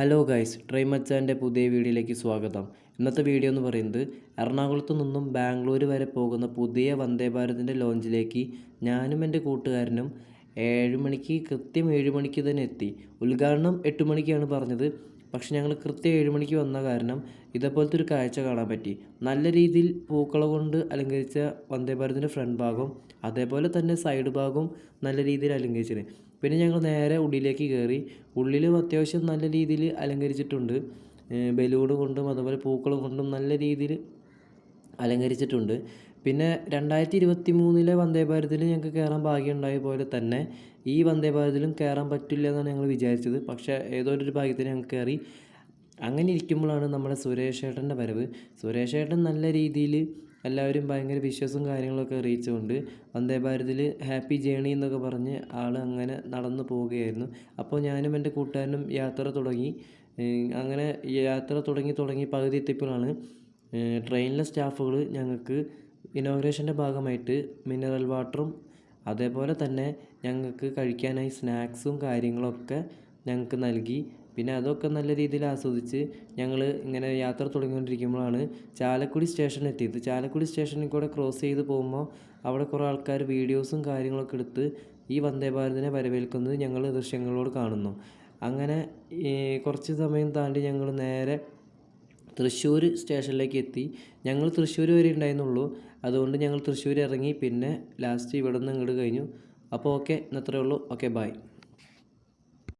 Hello guys train മച്ചാന്റെ പുതിയ വീഡിയോയിലേക്ക് സ്വാഗതം. ഇന്നത്തെ വീഡിയോ എന്ന് പറയുന്നത് എറണാകുളത്തു നിന്നും ബാംഗ്ലൂർ വരെ പോകുന്ന പുതിയ വന്ദേ ഭാരതിന്റെ ലോഞ്ചിലേക്ക് ഞാനും എന്റെ കൂട്ടുകാരനും ഏഴ് മണിക്ക് കൃത്യം ഏഴ് മണിക്ക് തന്നെ എത്തി. ഉദ്ഘാടനം എട്ട് മണിക്കാണ് പറഞ്ഞത്. പക്ഷെ ഞങ്ങൾ കൃത്യം ഏഴ് മണിക്ക് വന്ന കാരണം ഇതേപോലത്തെ ഒരു കാഴ്ച കാണാൻ പറ്റി. നല്ല രീതിയിൽ പൂക്കള കൊണ്ട് അലങ്കരിച്ച വന്ദേ ഭാരതിന്റെ ഫ്രണ്ട് ഭാഗം അതേപോലെ തന്നെ സൈഡ് ഭാഗവും നല്ല രീതിയിൽ അലങ്കരിച്ചത് പിന്നെ ഞങ്ങൾ നേരെ ഉള്ളിലേക്ക് കയറി ഉള്ളിലും അത്യാവശ്യം നല്ല രീതിയിൽ അലങ്കരിച്ചിട്ടുണ്ട്. ബലൂൺ കൊണ്ടും അതുപോലെ പൂക്കൾ കൊണ്ടും നല്ല രീതിയിൽ അലങ്കരിച്ചിട്ടുണ്ട്. പിന്നെ രണ്ടായിരത്തി ഇരുപത്തി മൂന്നിലെ വന്ദേ ഭാരതിൽ ഞങ്ങൾക്ക് കയറാൻ ഭാഗ്യമുണ്ടായ പോലെ തന്നെ ഈ വന്ദേ ഭാരതിലും കയറാൻ പറ്റില്ല എന്നാണ് ഞങ്ങൾ വിചാരിച്ചത്. പക്ഷേ ഏതോ ഒരു ഭാഗ്യത്തിന് ഞങ്ങൾക്ക് കയറി അങ്ങനെ ഇരിക്കുമ്പോഴാണ് നമ്മുടെ സുരേഷ് ഏട്ടന്റെ വരവ്. സുരേഷ് ഏട്ടൻ നല്ല രീതിയിൽ എല്ലാവരും ഭയങ്കര വിശ്വാസവും കാര്യങ്ങളൊക്കെ അറിയിച്ചുകൊണ്ട് വന്ദേ ഭാരതിൽ ഹാപ്പി ജേണി എന്നൊക്കെ പറഞ്ഞ് ആൾ അങ്ങനെ നടന്നു പോവുകയായിരുന്നു. അപ്പോൾ ഞാനും എന്റെ കൂട്ടുകാരനും യാത്ര തുടങ്ങി. അങ്ങനെ യാത്ര തുടങ്ങി തുടങ്ങി പകുതി എത്തിയപ്പോഴാണ് ട്രെയിനിലെ സ്റ്റാഫുകൾ ഞങ്ങൾക്ക് ഇനോഗ്രേഷന്റെ ഭാഗമായിട്ട് മിനറൽ വാട്ടറും അതേപോലെ തന്നെ ഞങ്ങൾക്ക് കഴിക്കാനായി സ്നാക്സും കാര്യങ്ങളൊക്കെ ഞങ്ങൾക്ക് നൽകി. പിന്നെ അതൊക്കെ നല്ല രീതിയിൽ ആസ്വദിച്ച് ഞങ്ങൾ ഇങ്ങനെ യാത്ര തുടങ്ങിക്കൊണ്ടിരിക്കുമ്പോഴാണ് ചാലക്കുടി സ്റ്റേഷൻ എത്തിയത്. ചാലക്കുടി സ്റ്റേഷനിൽ കൂടെ ക്രോസ് ചെയ്ത് പോകുമ്പോൾ അവിടെ കുറേ ആൾക്കാർ വീഡിയോസും കാര്യങ്ങളൊക്കെ എടുത്ത് ഈ വന്ദേ ഭാരതിനെ വരവേൽക്കുന്നത് ഞങ്ങൾ ദൃശ്യങ്ങളോട് കാണുന്നു. അങ്ങനെ കുറച്ച് സമയം താണ്ടി ഞങ്ങൾ നേരെ തൃശ്ശൂർ സ്റ്റേഷനിലേക്ക് എത്തി. ഞങ്ങൾ തൃശ്ശൂർ വരെ ഉണ്ടായിരുന്നുള്ളൂ. അതുകൊണ്ട് ഞങ്ങൾ തൃശ്ശൂർ ഇറങ്ങി പിന്നെ ലാസ്റ്റ് ഇവിടെ നിന്ന് ഇങ്ങോട്ട് കഴിഞ്ഞു. അപ്പോൾ ഓക്കെ ഇന്നത്രേ ഉള്ളൂ. Okay bye